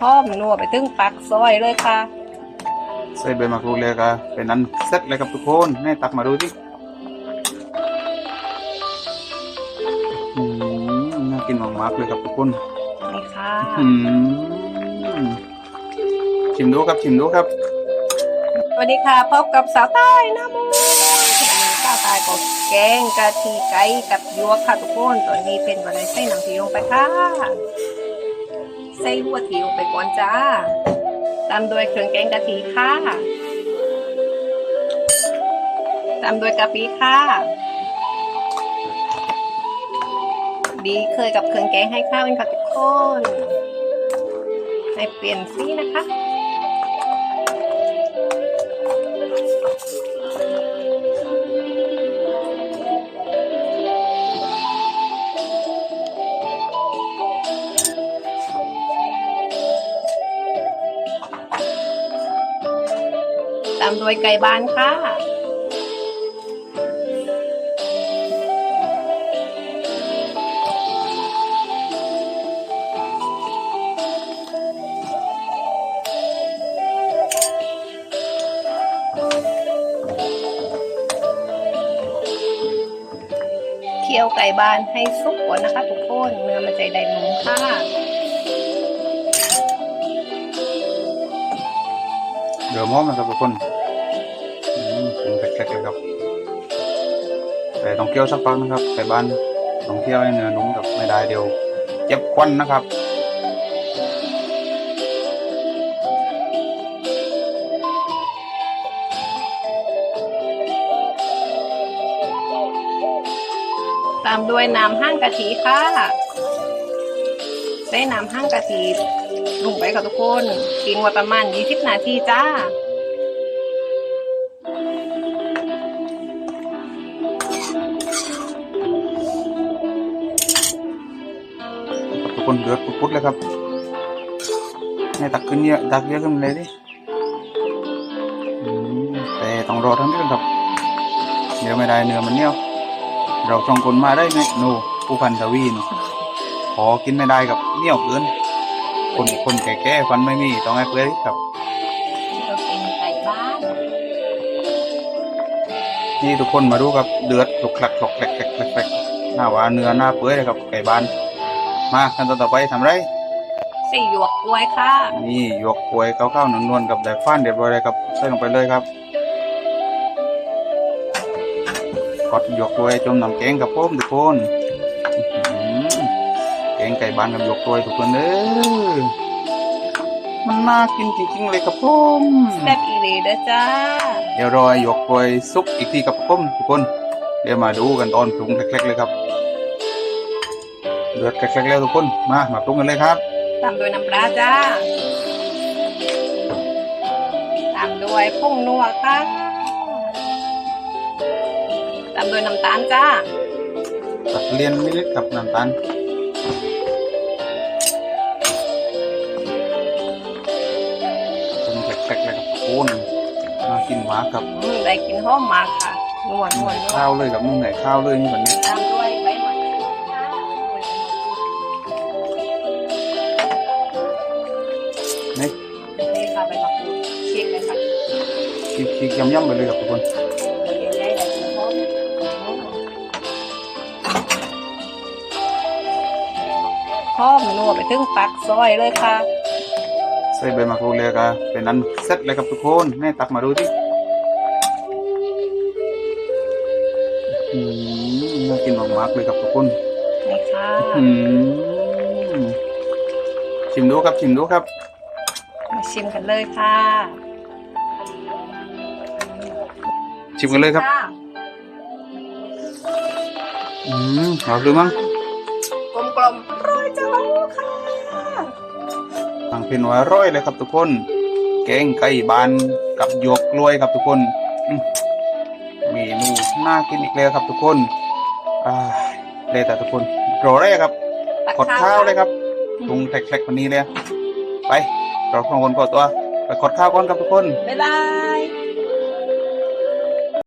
หอมนัวไปถึงปักซอยเลยค่ะ ใส่ใบมะกรูดเลยครับเป็นนั้นเสร็จเลยครับทุกคนแม่ตักมาดูดิอืมน่ากินมากๆเลยครับทุกคนนี่ค่ะอืมชิมดูครับชิมดูครับสวัสดีค่ะพบกับสาวใต้นะมูสาวใต้ก็แกงกะทิไก่กับยัวค่ะทุกคนตัวนี้เป็นวันไหนใส่น้ำผีลงไปค่ะ ใส่หัวถิวไปก่อนจ้า ตามด้วยเครื่องแกงกะทิค่ะ ตามด้วยกะปิค่ะ ดีเคยกับเครื่องแกงให้ข้าวเป็นค่ะทุกคน ให้เปลี่ยนสีนะคะ ตามด้วยไก่บ้านค่ะ เคี่ยวไก่บ้านให้สุกก่อนนะคะทุกคนเนื้อมันจะได้นุ่มค่ะเดี๋ยวมอมนะครับทุกคน เป็นแกลกๆเลยครับแต่ต้องเคี่ยวสักพักนะครับแต่บ้านต้องเคี่ยวให้เนื้อนุ่มกับไม่ได้เดียว เจ็บควันนะครับตามด้วยน้ำห้างกะทิค่ะใส่น้ำห้างกะทิลงไปค่ะทุกคนทิ้งไว้ประมาณ 20 นาทีจ้า ทุกคนเดือดปุดๆเลยครับให้ตักขึ้นเยอะตักเยอะขึ้นเลยดิแต่ต้องรอทั้งเรื่องครับเดี๋ยวไม่ได้เนื้อมันเนียวเราสองคนมาได้ไหมหนูผู้พันทวีนขอกินไม่ได้กับเนี่ยวเกินคนคนแก่ๆฟันไม่มีต้องให้เพื่อนครับนี่ทุกคนมาดูครับเดือดหลกหลักหลกแหลกแหลกแหลกแหลกหน้าหวาเนื้อหน้าเปื่อยเลยครับไก่บ้าน มาขั้นตอนต่อไปทำไรใส่หยวกกล้วยค่ะ นี่หยวกกล้วยข้าวๆนวลๆกับแดกฟ้านเรียบร้อยเลยครับใส่ลงไปเลยครับกดหยวกกล้วยจมน้ำแกงกับผมทุกคนอื้อหือแกงไก่บ้านกับหยวกกล้วยทุกคนเด้อมันน่ากินจริงๆเลยครับผมแซ่บอีหลีเด้อจ้าเดี๋ยวรอหยวกกล้วยซุปอีกทีกับผมทุกคน เดี๋ยวมาดูกันตอนปรุงเล็กๆเลยครับ เดือดเล็กๆแล้วทุกคนมามาปรุงกันเลยครับตามด้วยน้ำปลาจ้าตามด้วยผงนัวค่ะตามด้วยน้ำตาลจ้าตัดเลียนมิลลิตรกับน้ำตาลปรุงแกลกๆเลยครับโคนมากินหวานกับอืมได้กินหอมมากค่ะนวลนวลนวข้าลวเลยกับนุ่มไหนข้าวเลยนี่แบบนี้ ตามด้วยใบม คิกคิกย่ำๆไปเลยครับทุกคนเดี๋ยวใหญ่ๆได้กินหอมหอมนัวไปถึงปักซอยเลยค่ะ ใส่ใบมะกรูดเลยครับเป็นนั้นเสร็จเลยครับทุกคนแม่ตักมาดูดิอืมน่ากินมากๆเลยครับทุกคนนี่ค่ะอืมชิมดูครับชิมดูครับ มาชิมกันเลยค่ะ ชิมกันเลยครับค่ะอืมหอมหรือมั้งกลมกลมๆร้อยจังเลยค่ะทางเป็นว่าอร่อยเลยครับทุกคน แกงไก่บานกับหยวกกล้วยครับทุกคนอืมเมนูน่ากินอีกแล้วครับทุกคนอ่าเลยแต่ทุกคนรอได้ครับตักดข้าวเลยครับปรุงแคลกๆวันนี้เลยไปเราสองคนกดตัวไปกดข้าวก่อนครับทุกคนบ๊ายบาย